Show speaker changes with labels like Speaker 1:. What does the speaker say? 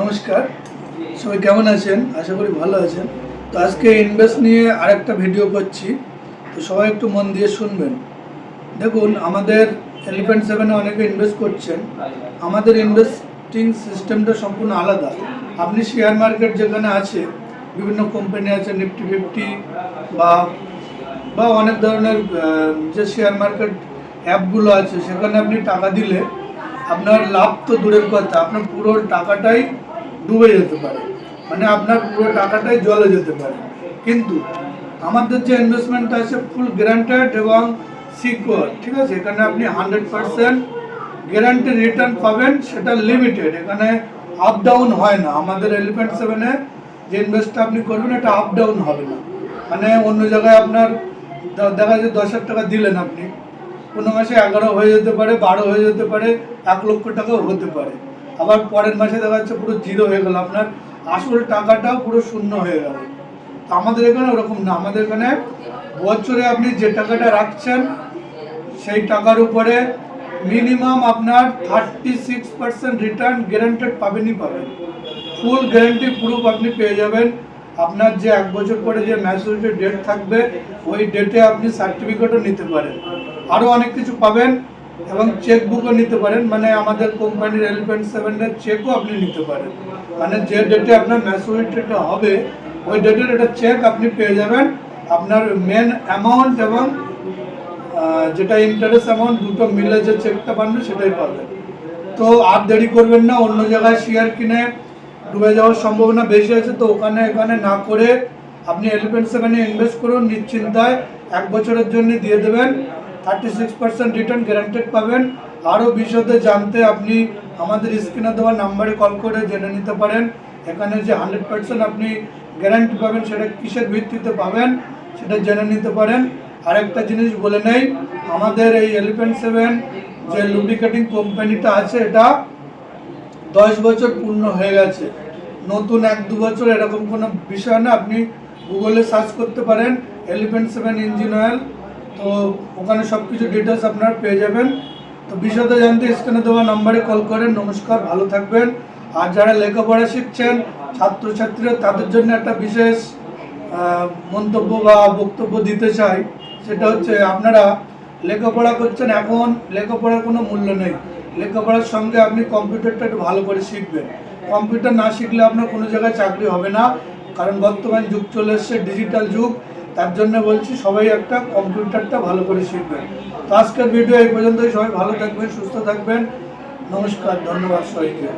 Speaker 1: নমস্কার। সবাই কেমন আছেন? আশা করি ভালো আছেন। তো আজকে ইনভেস্ট নিয়ে আরেকটা ভিডিও করছি। তো সবাই একটু মন দিয়ে শুনবেন। দেখুন, আমাদের এলিফ্যান্ট সেভেনে অনেকে ইনভেস্ট করছেন। আমাদের ইনভেস্টিং সিস্টেমটা সম্পূর্ণ আলাদা। আপনি শেয়ার মার্কেট যেখানে আছে, বিভিন্ন কোম্পানি আছে নিফটি ফিফটি বা বা অনেক ধরনের যে শেয়ার মার্কেট অ্যাপগুলো আছে, সেখানে আপনি টাকা দিলে আপনার লাভ তো দূরের কথা, আপনার পুরো টাকাটাই ডুবে যেতে পারে। মানে আপনার পুরো টাকাটাই জলে যেতে পারে। কিন্তু আমাদের যে ইনভেস্টমেন্টটা আছে ফুল গ্যারান্টেড এবং সিকিউর ঠিক আছে? এখানে আপনি হান্ড্রেড পার্সেন্ট গ্যারান্টি রিটার্ন পাবেন, সেটা লিমিটেড এখানে আপ ডাউন হয় না। আমাদের এলিফ্যান্ট সেভেনে যে ইনভেস্টটা আপনি করবেন, এটা আপ ডাউন হবে না। মানে অন্য জায়গায় আপনার দেখা যায় দশ হাজার টাকা দিলেন আপনি। কোনো মাসে এগারো হয়ে যেতে পারে, বারো হয়ে যেতে পারে, এক লক্ষ টাকাও হতে পারে। আবার পরের মাসে দেখা যাচ্ছে পুরো জিরো হয়ে গেল। আপনার আসল টাকাটাও পুরো শূন্য হয়ে গেল। আমাদের এখানে ওরকম না। আমাদের এখানে বছরে আপনি যে টাকাটা রাখছেন, সেই টাকার উপরে মিনিমাম আপনার thirty six percent return guaranteed পাবেনই পাবেন। ফুল গ্যারান্টি প্রুফ আপনি পেয়ে যাবেন। আপনার যে এক বছর পরে যে ম্যাচুরিটি ডেট থাকবে, ওই ডেটে আপনি সার্টিফিকেটও নিতে পারেন। আরও অনেক কিছু পাবেন এবং চেক বুকও নিতে পারেন। মানে আমাদের কোম্পানির এলিফেন্ট সেভেনের চেকও আপনি নিতে পারেন। মানে যে ডেটে আপনার ম্যাচুরিটিটা হবে, ওই ডেটের একটা চেক আপনি পেয়ে যাবেন। আপনার মেন অ্যামাউন্ট এবং যেটা ইন্টারেস্ট অ্যামাউন্ট দুটো মিলে যে চেকটা পাবেন সেটাই পাবেন। তো আর দেরি করবেন না, অন্য জায়গায় শেয়ার কিনে ডুবে যাওয়ার সম্ভাবনা বেশি আছে, তো ওখানে এখানে না করে আপনি এলিফেন্ট সেভেনে ইনভেস্ট করুন, নিশ্চিন্তায় এক বছরের জন্য দিয়ে দেবেন। Thirty six percent return guaranteed পাবেন। আরও বিশদে জানতে আপনি আমাদের স্ক্রিনে দেওয়া নাম্বারে কল করে জেনে নিতে পারেন। এখানে যে হান্ড্রেড পার্সেন্ট আপনি গ্যারান্টি পাবেন, সেটা কিসের ভিত্তিতে পাবেন, সেটা জেনে নিতে পারেন। আরেকটা জিনিস বলে নেই, আমাদের এই এলিফেন্ট সেভেন যে লুব্রিকেটিং কোম্পানিটা আছে, এটা দশ বছর পূর্ণ হয়ে গেছে। নতুন এক দু বছর এরকম কোনো বিষয় না, আপনি গুগলে সার্চ করতে পারেন এলিফেন্ট সেভেন ইঞ্জিন অয়েল তো ওখানে সব কিছু ডিটেলস আপনারা পেয়ে যাবেন। তো বিষয়টা জানতে স্ক্রিনে দেওয়া নম্বরে কল করেন, নমস্কার, ভালো থাকবেন। আর যারা লেখাপড়া শিখছেন, ছাত্রছাত্রীরা, তাদের জন্য একটা বিশেষ মন্তব্য বা বক্তব্য দিতে চাই, সেটা হচ্ছে আপনারা লেখাপড়া করছেন, এখন লেখাপড়ার কোনো মূল্য নেই। লেখাপড়ার সঙ্গে আপনি কম্পিউটারটা একটু ভালো করে শিখবেন। কম্পিউটার না শিখলে আপনার কোনো জায়গায় চাকরি হবে না। কারণ বর্তমান যুগ চলে এসছে ডিজিটাল যুগ। তার জন্য বলছি সবাই একটা কম্পিউটারটা ভালো করে শিখবেন। তো আজকের ভিডিও এই পর্যন্তই। সবাই ভালো থাকবেন, সুস্থ থাকবেন। নমস্কার, ধন্যবাদ সবাইকে।